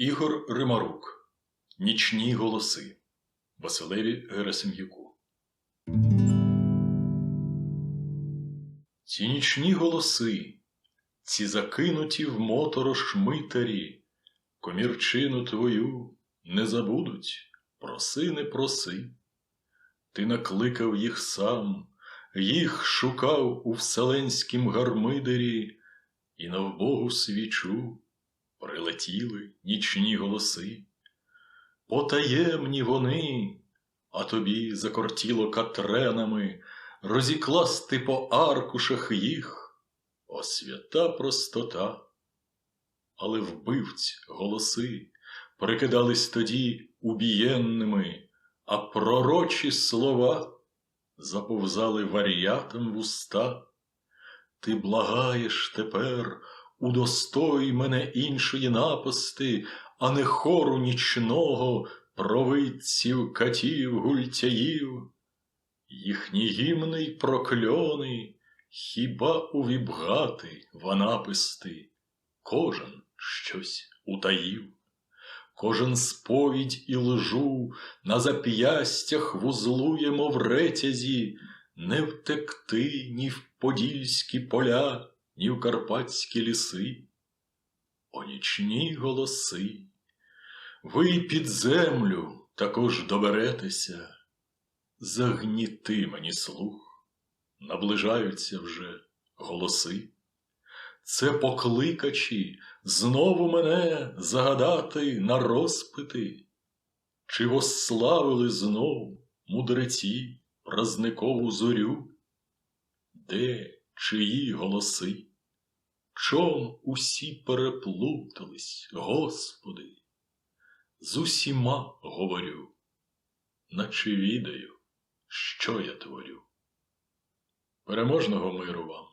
Ігор Римарук. Нічні голоси. Василеві Герасим'юку. Ці нічні голоси, ці закинуті в моторош митарі, комірчину твою не забудуть, проси не проси. Ти накликав їх сам, їх шукав у вселенськім гармидері, і на вбогу свічу прилетіли нічні голоси. Потаємні вони, а тобі закортіло катренами розікласти по аркушах їх, о свята простота. Але вбивць голоси прикидались тоді убієнними, а пророчі слова заповзали варіятам в уста. Ти благаєш тепер, удостой мене іншої напасти, а не хору нічного, провидців, катів, гультяїв. Їхні гімни й прокльони, хіба увібгати ванаписти, кожен щось утаїв, кожен сповідь і лжу на зап'ястях вузлує, мов ретязі, не втекти ні в подільські поля, ні в карпатські ліси. О нічні голоси, ви під землю також доберетеся, загніти мені слух, наближаються вже голоси. Це покликачі знову мене загадати на розпити, чи восславили знов мудреці празникову зорю? Де чиї голоси? Чом усі переплутались, Господи? З усіма говорю, наче відаю, що я творю. Переможного миру вам!